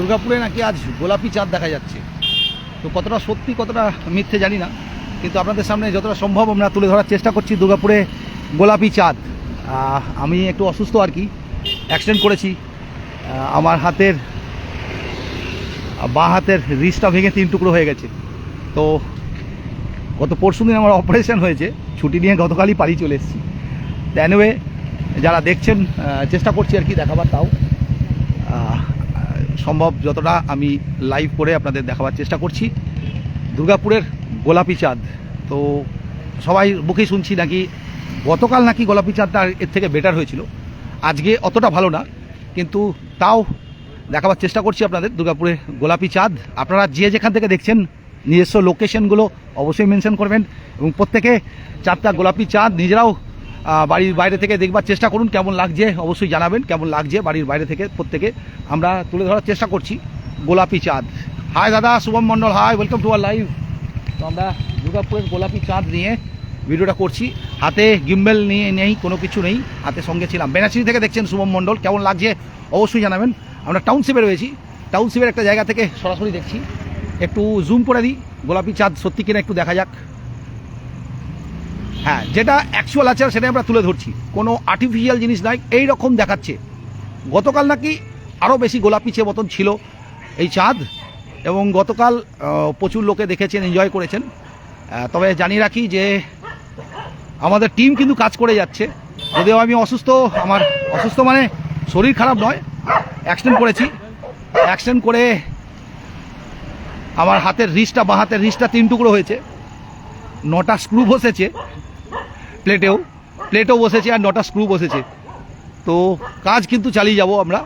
দুর্গাপুরে নাকি আজ গোলাপি চাঁদ দেখা যাচ্ছে। তো কতটা সত্যি, কতটা মিথ্যে জানি না। কিন্তু আপনাদের সামনে যতটা সম্ভব আমরা তুলে ধরার চেষ্টা করছি দুর্গাপুরে গোলাপি চাঁদ। আমি একটু অসুস্থ আর কি। অ্যাক্সিডেন্ট করেছি। আমার হাতের, বাঁ হাতের রিসটা ভেঙে তিন টুকরো হয়ে গেছে। তো গত পরশু দিন আমার অপারেশন হয়েছে। ছুটি নিয়ে গতকালই বাড়ি চলে এসেছি। অ্যানুয়ে যারা দেখছেন চেষ্টা করছি আর কি দেখাবার তাও। সম্ভব যতটা আমি লাইভ করে আপনাদের দেখাবার চেষ্টা করছি। দুর্গাপুরের গোলাপি চাঁদ। তো সবাই মুখেই শুনছি নাকি গতকাল নাকি গোলাপি চাঁদটা এর থেকে বেটার হয়েছিল। আজকে অতটা ভালো না, কিন্তু তাও দেখাবার চেষ্টা করছি আপনাদের দুর্গাপুরে গোলাপি চাঁদ। আপনারা যে যেখান থেকে দেখছেন, নিজস্ব লোকেশনগুলো অবশ্যই মেনশন করবেন এবং প্রত্যেকে চাঁদটা গোলাপি চাঁদ, নিজেরাও বাড়ির বাইরে থেকে দেখবার চেষ্টা করুন কেমন লাগছে, অবশ্যই জানাবেন কেমন লাগছে বাড়ির বাইরে থেকে প্রত্যেকে। আমরা তুলে ধরার চেষ্টা করছি গোলাপি চাঁদ। হাই দাদা, Shubham Mondal hi welcome to R live তো আমরা দুর্গাপুরের গোলাপি চাঁদ নিয়ে ভিডিওটা করছি। হাতে গিম্বেল নিয়ে নেই, কোনো কিছু নেই, হাতে সঙ্গে ছিলাম। বেনাচিনি থেকে দেখছেন শুভম মণ্ডল কেমন লাগছে অবশ্যই জানাবেন। আমরা টাউনশিপে রয়েছি। টাউনশিপের একটা জায়গা থেকে সরাসরি দেখছি। একটু জুম করে দিই, গোলাপি চাঁদ সত্যি কিনা একটু দেখা যাক। হ্যাঁ যেটা অ্যাকচুয়াল আছে সেটা আমরা তুলে ধরছি। কোনো আর্টিফিশিয়াল জিনিস নয় এই রকম দেখাচ্ছে। গতকাল নাকি আরও বেশি গোলাপিছে মতন ছিল এই চাঁদ, এবং গতকাল প্রচুর লোকে দেখেছেন এনজয় করেছেন। তবে জানিয়ে রাখি যে আমাদের টিম কিন্তু কাজ করে যাচ্ছে। যদিও আমি অসুস্থ, আমার অসুস্থ মানে শরীর খারাপ নয়। অ্যাক্সিডেন্ট করেছি। অ্যাক্সিডেন্ট করে আমার হাতের রিস্টটা বাঁ হাতের রিস্টটা তিন টুকরো হয়েছে। নটা স্ক্রু বসেছে। প্লেটেও, প্লেটও বসেছে আর নটা স্ক্রু বসেছে। তো কাজ কিন্তু চালিয়ে যাব আমরা।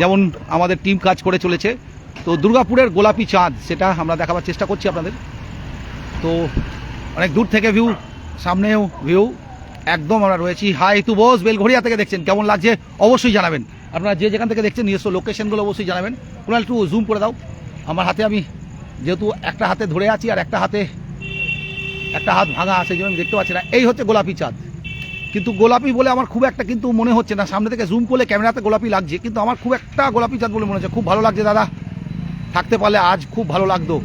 যেমন আমাদের টিম কাজ করে চলেছে। তো দুর্গাপুরের গোলাপি চাঁদ, সেটা আমরা দেখাবার চেষ্টা করছি আপনাদের। তো অনেক দূর থেকে ভিউ সামনেও ভিউ একদম আমরা রয়েছি হাই তু বস বেলঘড়িয়া থেকে দেখছেন। কেমন লাগছে অবশ্যই জানাবেন। আপনারা যে যেখান থেকে দেখছেন, নিজস্ব লোকেশনগুলো অবশ্যই জানাবেন। কোনো একটু জুম করে দাও। আমার হাতে আমি যেহেতু একটা হাতে ধরে আছি আর একটা হাতে একটা হাত ভাঙা আছে জন্য দেখতে পাচ্ছি না। এই হচ্ছে গোলাপি চাঁদ। কিন্তু গোলাপি বলে আমার খুব একটা কিন্তু মনে হচ্ছে না। সামনে থেকে জুম করলে ক্যামেরাতে গোলাপি লাগছে, কিন্তু আমার খুব একটা গোলাপি চাঁদ বলে মনে হচ্ছে। খুব ভালো লাগছে দাদা। থাকতে পারলে আজ খুব ভালো লাগতো।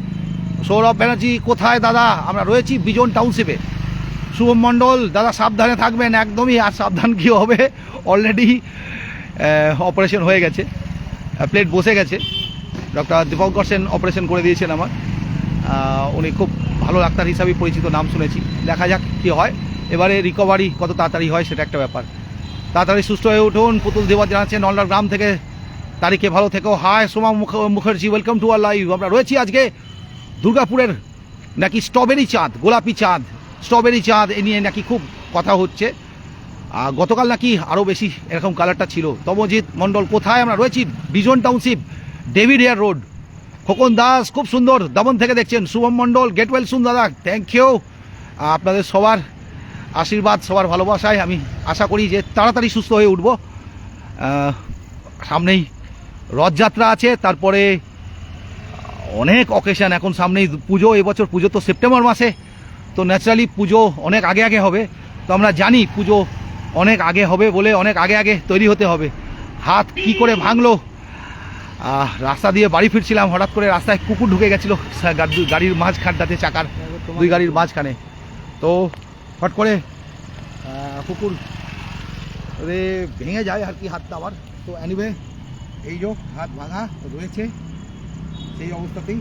সৌরভ ব্যানার্জি, কোথায় দাদা? আমরা রয়েছি বিজন টাউনশিপে। শুভম মণ্ডল, দাদা সাবধানে থাকবেন একদমই, আর সাবধান কী হবে? অলরেডি অপারেশন হয়ে গেছে। প্লেট বসে গেছে। ডক্টর দীপঙ্কর সেন অপারেশন করে দিয়েছেন আমার। উনি খুব ভালো ডাক্তার হিসাবে পরিচিত, নাম শুনেছি। দেখা যাক কী হয়। এবারে রিকভারি কত তাড়াতাড়ি হয় সেটা একটা ব্যাপার। তাড়াতাড়ি সুস্থ হয়ে উঠুন। পুতুল দেওয়া জানাচ্ছেন, নলডার গ্রাম থেকে তারিখে ভালো থেকো। হাই, সোমা মুখ- Mukherjee welcome to R live আমরা রয়েছি আজকে দুর্গাপুরের নাকি স্ট্রবেরি চাঁদ, গোলাপি চাঁদ। স্ট্রবেরি চাঁদ এ নিয়ে নাকি খুব কথা হচ্ছে। গতকাল নাকি আরও বেশি এরকম কালারটা ছিল। তমজিৎ মণ্ডল, কোথায়? আমরা রয়েছি Bijan township David Hare road Khokon Das, খুব সুন্দর। দমন থেকে দেখছেন। Shubham Mondal get well soon দাদা। থ্যাংক ইউ আপনাদের সবার আশীর্বাদ, সবার ভালোবাসায় আমি আশা করি যে তাড়াতাড়ি সুস্থ হয়ে উঠব। সামনেই রথযাত্রা আছে। তারপরে অনেক অকেশন এখন সামনেই পুজো, এবছর পুজো তো সেপ্টেম্বর মাসে। তো ন্যাচারালি পুজো অনেক আগে আগে হবে। তো আমরা জানি পুজো অনেক আগে হবে বলে অনেক আগে আগে তৈরি হতে হবে। হাত কি করে ভাঙলো? রাস্তা দিয়ে বাড়ি ফিরছিলাম, হঠাৎ করে রাস্তায় কুকুর ঢুকে গেছিল গাড়ির মাঝখানটাতে, চাকার, দুই গাড়ির মাঝখানে। তো হট করে কুকুর রে ভেঙে যায় আর কি হাতটা আবার তো অ্যানিওয়ে এই যে হাত ভাঙা রয়েছে, সেই অবস্থাতেই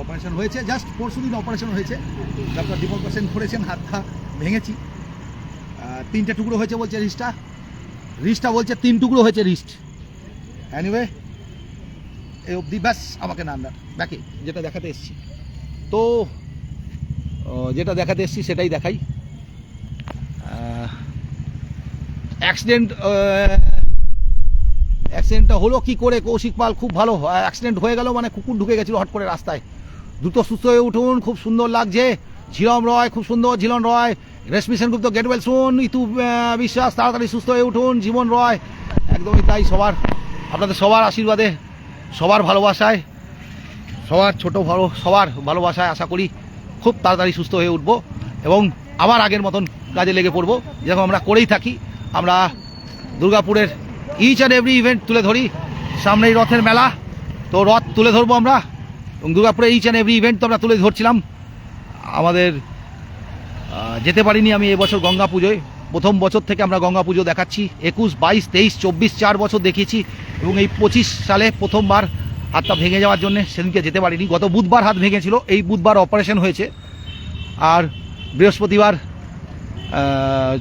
অপারেশন হয়েছে। জাস্ট পরশু দিন অপারেশন হয়েছে। ডক্টর দীপক সেন করেছেন হাতটা ভেঙেছি। তিনটে টুকরো হয়েছে বলছে রিস্টটা রিস্টটা বলছে তিন টুকরো হয়েছে রিস্ট অ্যানিওয়ে এই অবধি ব্যাস, আমাকে না ব্যাকে যেটা দেখাতে এসছি। তো যেটা দেখাতে এসছি, সেটাই দেখাই। অ্যাক্সিডেন্ট অ্যাক্সিডেন্টটা হলো কি করে? কৌশিক পাল খুব ভালো অ্যাক্সিডেন্ট হয়ে গেল মানে কুকুর ঢুকে গেছিল হট করে রাস্তায়। দ্রুত সুস্থ হয়ে উঠুন, খুব সুন্দর লাগছে। ঝিলম রয়, খুব সুন্দর Jhilam Roy. Reshmi Sengupta get well soon Itu Biswas, তাড়াতাড়ি সুস্থ হয়ে উঠুন, জীবন রয়। একদমই তাই সবার। আপনাদের সবার আশীর্বাদে, সবার ভালোবাসায়, সবার ছোট বড় সবার ভালোবাসায় আশা করি খুব তাড়াতাড়ি সুস্থ হয়ে উঠব এবং আবার আগের মতন কাজে লেগে পড়ব। যেরকম আমরা করেই থাকি, আমরা দুর্গাপুরের ইচ অ্যান্ড এভরি ইভেন্ট তুলে ধরি, সামনেই রথের মেলা, তো রথ তুলে ধরবো আমরা। এবং দুর্গাপুরে এইচ অ্যান্ড এভরি ইভেন্ট তো আমরা তুলে ধরছিলাম। আমাদের যেতে পারিনি আমি এবছর গঙ্গা পুজোয়। প্রথম বছর থেকে আমরা গঙ্গা পুজো দেখাচ্ছি। একুশ, বাইশ, তেইশ, চব্বিশ, চার বছর দেখিয়েছি এবং এই পঁচিশ সালে প্রথমবার হাতটা ভেঙে যাওয়ার জন্য সেদিনকে যেতে পারিনি। গত বুধবার হাত ভেঙেছিল, এই বুধবার অপারেশন হয়েছে। আর বৃহস্পতিবার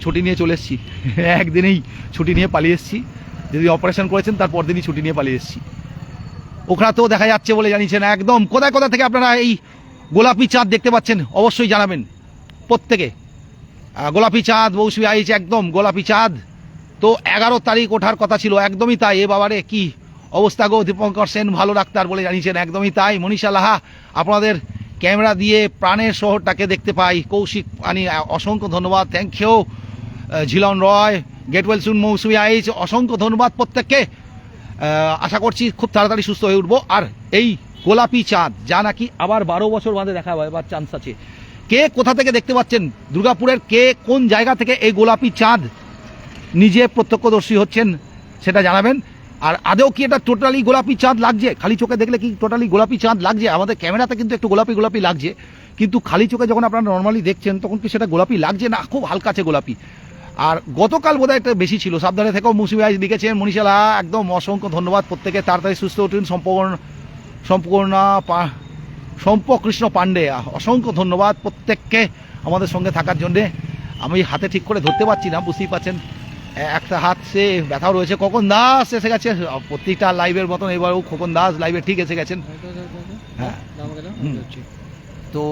ছুটি নিয়ে চলে এসেছি। একদিনেই ছুটি নিয়ে পালিয়ে এসেছি। যদি অপারেশন করেছেন তারপর দিনই ছুটি নিয়ে পালিয়ে এসেছি। ওখানেও দেখা যাচ্ছে বলে জানিয়েছেন একদম। কোথায়, কোথা থেকে আপনারা এই গোলাপি চাঁদ দেখতে পাচ্ছেন, অবশ্যই জানাবেন প্রত্যেকে। গোলাপি চাঁদ, মৌসুমি আইছে একদম গোলাপি চাঁদ। তো এগারো তারিখ ওঠার কথা ছিল, একদমই তাই। এ বাবারে, কি অবস্থা গো, দীপঙ্কর সেন, ভালো ডাক্তার বলে জানিয়েছেন, একদমই তাই। মনীষা লাহা, আপনাদের ক্যামেরা দিয়ে প্রাণের শহরটাকে দেখতে পাই। কৌশিক আনি অসংখ্য ধন্যবাদ। Thank you Jhilan Roy get well soon Mousumi Aich, অসংখ্য ধন্যবাদ প্রত্যেককে। আশা করছি খুব তাড়াতাড়ি সুস্থ হয়ে উঠবো। আর এই গোলাপি চাঁদ, যা নাকি আবার বারো বছর বাদে দেখা এবার চান্স আছে। কে কোথা থেকে দেখতে পাচ্ছেন? দুর্গাপুরের কে কোন জায়গা থেকে এই গোলাপি চাঁদ নিজে প্রত্যক্ষদর্শী হচ্ছেন সেটা জানাবেন। আর আদৌ কি এটা টোটালি গোলাপি চাঁদ লাগছে? খালি চোখে দেখলে কি টোটালি গোলাপি চাঁদ লাগছে? আমাদের ক্যামেরাতে কিন্তু একটু গোলাপি গোলাপি লাগছে। কিন্তু খালি চোখে যখন আপনারা নর্মালি দেখছেন, তখন কি সেটা গোলাপি লাগছে? না, খুব হালকাছে গোলাপি। আর গতকাল বোধহয় একটা বেশি ছিল। সাবধানে থেকেও মুসিবি আইজ লিখেছেন মনীষালা একদম অসংখ্য ধন্যবাদ। প্রত্যেকে তাড়াতাড়ি সুস্থ উঠুন। সম্পূর্ণ সম্পূর্ণ সম্পকৃষ্ণ পাণ্ডে অসংখ্য ধন্যবাদ প্রত্যেককে আমাদের সঙ্গে থাকার জন্যে। আমি হাতে ঠিক করে ধরতে পারছি না বুঝতেই পারছেন। একটা হাত সে ব্যথাও রয়েছে। খোকন দাস এসে গেছে। প্রত্যেকটা লাইভের মতন এবারেও খোকন দাস লাইভে ঠিক এসে গেছেন। হ্যাঁ। তো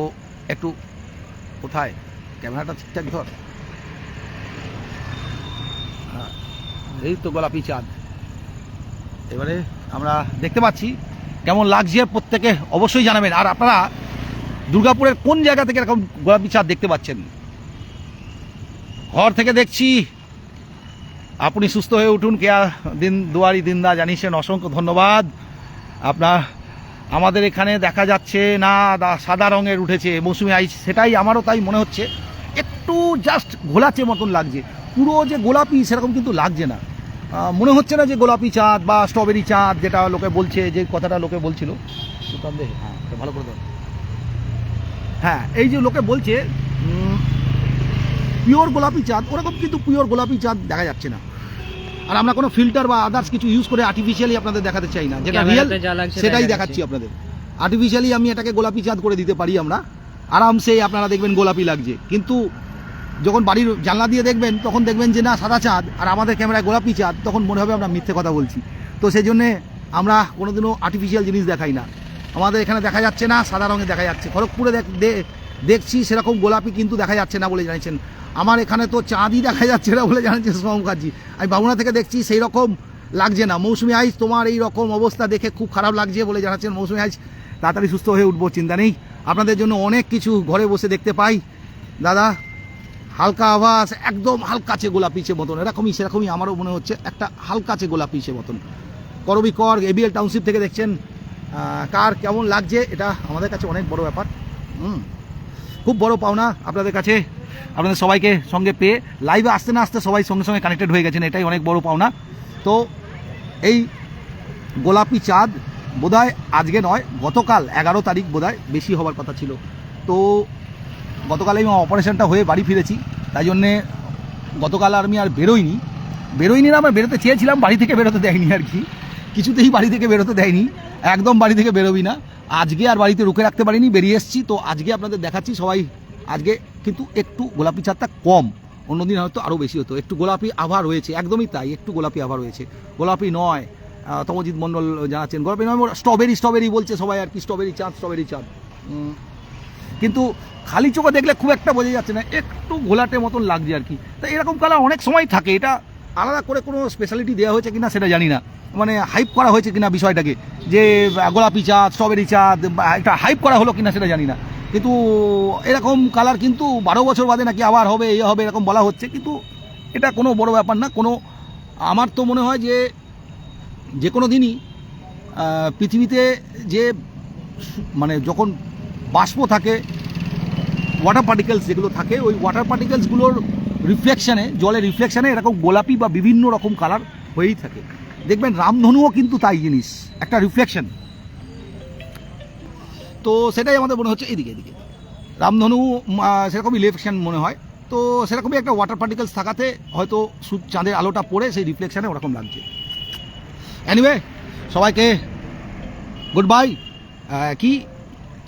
একটু কোথায়? ক্যামেরাটা ঠিকঠাক ধর। হ্যাঁ, এই তো গোলাপি চাঁদ। এবারে আমরা দেখতে পাচ্ছি কেমন লাগছে প্রত্যেকে অবশ্যই জানাবেন। আর আপনারা দুর্গাপুরের কোন জায়গা থেকে এরকম গোলাপি চাঁদ দেখতে পাচ্ছেন? ঘর থেকে দেখছি, আপনি সুস্থ হয়ে উঠুন, কেয়া দিন দুয়ারি দিনদা জানিয়েছেন, অসংখ্য ধন্যবাদ। আপনার, আমাদের এখানে দেখা যাচ্ছে না সাদা রঙের উঠেছে, মৌসুমি আইস সেটাই আমারও তাই মনে হচ্ছে। একটু জাস্ট ঘোলাচে মতন লাগছে। পুরো যে গোলাপি, সেরকম কিন্তু লাগছে না। মনে হচ্ছে না যে গোলাপি চাঁদ বা স্ট্রবেরি চাঁদ যেটা লোকে বলছে যে কথাটা লোকে বলছিল। হ্যাঁ ভালো করে হ্যাঁ এই যে লোকে বলছে পিওর গোলাপি চাঁদ ওরকম কিন্তু পিওর গোলাপি চাঁদ দেখা যাচ্ছে না। আর আমরা কোনো ফিল্টার বা আদার্স কিছু ইউজ করে আর্টিফিশিয়ালি আপনাদের দেখাতে চাই না। যেটা রিয়েল সেটাই দেখাচ্ছি। আপনাদের। আর্টিফিশিয়ালি আমি এটাকে গোলাপি চাঁদ করে দিতে পারি আমরা। আরামসে আপনারা দেখবেন গোলাপি লাগছে। কিন্তু যখন বাড়ির জানলা দিয়ে দেখবেন, তখন দেখবেন যে না, সাদা চাঁদ, আর আমাদের ক্যামেরায় গোলাপি চাঁদ, তখন মনে হবে আমরা মিথ্যে কথা বলছি। তো সেই জন্যে আমরা কোনোদিনও আর্টিফিশিয়াল জিনিস দেখাই না। আমাদের এখানে দেখা যাচ্ছে না, সাদা রঙে দেখা যাচ্ছে। খড়গপুরে দেখছি সেরকম গোলাপি কিন্তু দেখা যাচ্ছে না বলে জানিয়েছেন। আমার এখানে তো চাঁদই দেখা যাচ্ছে না বলে জানাচ্ছেন সোম আমি বাবুনা থেকে দেখছি সেই রকম লাগছে না। মৌসুমি আইস, তোমার এই রকম অবস্থা দেখে খুব খারাপ লাগছে বলে জানাচ্ছেন মৌসুমি আইস। তাড়াতাড়ি সুস্থ হয়ে উঠবো, চিন্তা নেই। আপনাদের জন্য অনেক কিছু ঘরে বসে দেখতে পাই। দাদা হালকা আভাস একদম হালকাছে গোলাপিছে মতন। এরকমই, সেরকমই আমারও মনে হচ্ছে একটা হালকাছে গোলাপিছে মতন। করবি কর এবিএল টাউনশিপ থেকে দেখছেন। কার কেমন লাগছে, এটা আমাদের কাছে অনেক বড় ব্যাপার। হুম, খুব বড় পাওনা আপনাদের কাছে। আপনাদের সবাইকে সঙ্গে পেয়ে লাইভে আসতে না আসতে সবাই সঙ্গে সঙ্গে কানেক্টেড হয়ে গেছেন, এটাই অনেক বড় পাওনা। তো এই গোলাপি চাঁদ বোধহয় আজকে নয়, গতকাল এগারো তারিখ বোধহয় বেশি হবার কথা ছিল। তো গতকাল আমি অপারেশনটা হয়ে বাড়ি ফিরেছি, তাই জন্যে গতকাল আর আমি আর বেরোইনি। বেরোইনি না আমরা বেরোতে চেয়েছিলাম, বাড়ি থেকে বেরোতে দেয়নি আর কি। কিছুতেই বাড়ি থেকে বেরোতে দেয়নি, একদম বাড়ি থেকে বেরোবি না। আজকে আর বাড়িতে রুখে রাখতে পারিনি, বেরিয়ে এসেছি, তো আজকে আপনাদের দেখাচ্ছি সবাই। আজকে কিন্তু একটু গোলাপি চাঁদটা কম অন্যদিন হয়তো আরও বেশি হতো। একটু গোলাপি আভা রয়েছে, একদমই তাই, একটু গোলাপি আভা রয়েছে। গোলাপি নয় তমজিৎ মণ্ডল জানাচ্ছেন, গোলাপি নয়, স্ট্রবেরি স্ট্রবেরি বলছে সবাই আর কি, স্ট্রবেরি চাঁদ স্ট্রবেরি চাঁদ। কিন্তু খালি চোখে দেখলে খুব একটা বোঝা যাচ্ছে না, একটু ঘোলাটে মতন লাগছে আর কি। তা এরকম কালার অনেক সময় থাকে, এটা আলাদা করে কোনো স্পেশালিটি দেওয়া হয়েছে কিনা সেটা জানি না। মানে হাইপ করা হয়েছে কিনা বিষয়টাকে, যে গোলাপি চাঁদ স্ট্রবেরি চাঁদ, বা একটা হাইপ করা হলো কিনা সেটা জানি না। কিন্তু এরকম কালার কিন্তু বারো বছর বাদে নাকি আবার হবে, এ হবে, এরকম বলা হচ্ছে। কিন্তু এটা কোনো বড় ব্যাপার না, কোনো, আমার তো মনে হয় যে যে কোনো দিনই পৃথিবীতে যে মানে যখন বাষ্প থাকে ওয়াটার পার্টিকেলস যেগুলো থাকে, ওই ওয়াটার পার্টিকেলসগুলোর রিফ্লেকশানে জলের রিফ্লেকশানে এরকম গোলাপি বা বিভিন্ন রকম কালার হয়েই থাকে। দেখবেন রামধনুও কিন্তু তাই জিনিস, একটা রিফ্লেকশন তো সেটাই আমাদের মনে হচ্ছে এদিকে এদিকে। রামধনু সেরকমই রিফ্লেকশন মনে হয়। তো সেরকমই একটা ওয়াটার পার্টিকেলস থাকাতে হয়তো চাঁদের আলোটা পড়ে, সেই রিফ্লেকশানে ওরকম লাগছে। অ্যানিওয়ে সবাইকে গুড বাই কি?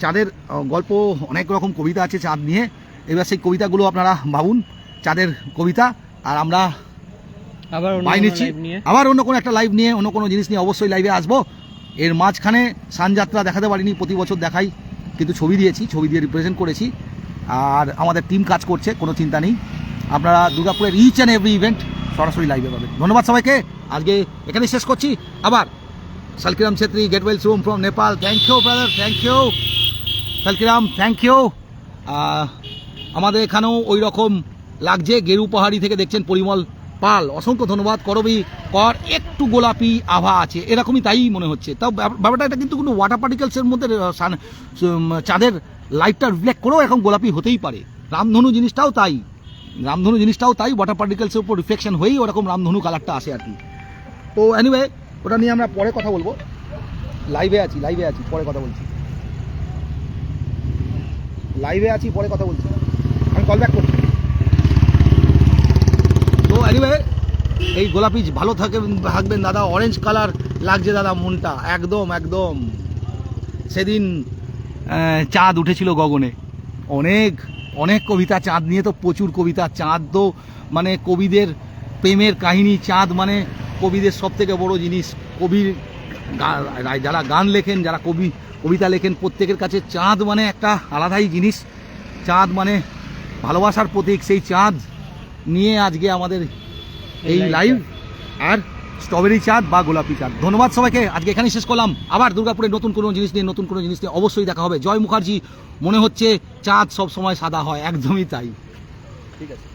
চাঁদের গল্প অনেক রকম কবিতা আছে চাঁদ নিয়ে। এবার সেই কবিতাগুলো আপনারা ভাবুন চাঁদের কবিতা। আর আমরা আবার অন্য নিচ্ছি। আবার অন্য কোনো একটা লাইভ নিয়ে অন্য কোনো জিনিস নিয়ে অবশ্যই লাইভে আসব। এর মাঝখানে সানযাত্রা দেখাতে পারিনি প্রতি বছর দেখাই। কিন্তু ছবি দিয়েছি ছবি দিয়ে রিপ্রেজেন্ট করেছি। আর আমাদের টিম কাজ করছে কোনো চিন্তা নেই। আপনারা দুর্গাপুরের ইচ অ্যান্ড এভরি ইভেন্ট সরাসরি লাইভে পাবেন। ধন্যবাদ সবাইকে। আজকে এখানে শেষ করছি। আবার Salkiram Chhetri get well soon from Nepal thank you brother thank you Salkiram thank you আমাদের এখানেও ওই রকম লাগছে। গেরু পাহাড়ি থেকে দেখছেন পরিমল পাল। অসংখ্য ধন্যবাদ। করবি, কর, একটু গোলাপি আভা আছে। এরকমই তাই মনে হচ্ছে। তাও ব্যাপ- ব্যাপারটা এটা কিন্তু কোনো ওয়াটার পার্টিকেলসের মধ্যে চাঁদের লাইটটা রিফ্লেক্ট করেও এরকম গোলাপি হতেই পারে। রামধনু জিনিসটাও তাই। রামধনু জিনিসটাও তাই। ওয়াটার পার্টিকেলসের উপর রিফ্লেকশন হয়েই ওরকম রামধনু কালারটা আসে আর কি। তো এনিওয়ে ওটা নিয়ে আমরা পরে কথা বলব। লাইভে আছি লাইভে আছি, পরে কথা বলছি। লাইভে আছি, পরে কথা বলছি। আমি কল ব্যাক করছি। তো এনিওয়ে এই গোলাপি ভালো থাকে থাকবেন দাদা অরেঞ্জ কালার লাগছে দাদা মনটা। একদম একদম। সেদিন চাঁদ উঠেছিল গগনে। অনেক অনেক কবিতা, চাঁদ নিয়ে তো প্রচুর কবিতা। চাঁদ তো মানে কবিদের প্রেমের কাহিনী। চাঁদ মানে কবিদের সব থেকে বড় জিনিস। কবির যারা গান লেখেন যারা কবি কবিতা লেখেন প্রত্যেকের কাছে চাঁদ মানে একটা আলাদাই জিনিস। চাঁদ মানে ভালোবাসার প্রতীক। সেই চাঁদ নিয়ে আজকে আমাদের এই লাইভ আর স্ট্রবেরি চাঁদ বা গোলাপি চাঁদ। ধন্যবাদ সবাইকে। আজকে এখানেই শেষ করলাম। আবার দুর্গাপুরে নতুন কোনো জিনিস নিয়ে নতুন কোনো জিনিস নিয়ে অবশ্যই দেখা হবে। জয় মুখার্জি মনে হচ্ছে চাঁদ সব সময় সাদা হয়। একদমই তাই। ঠিক আছে।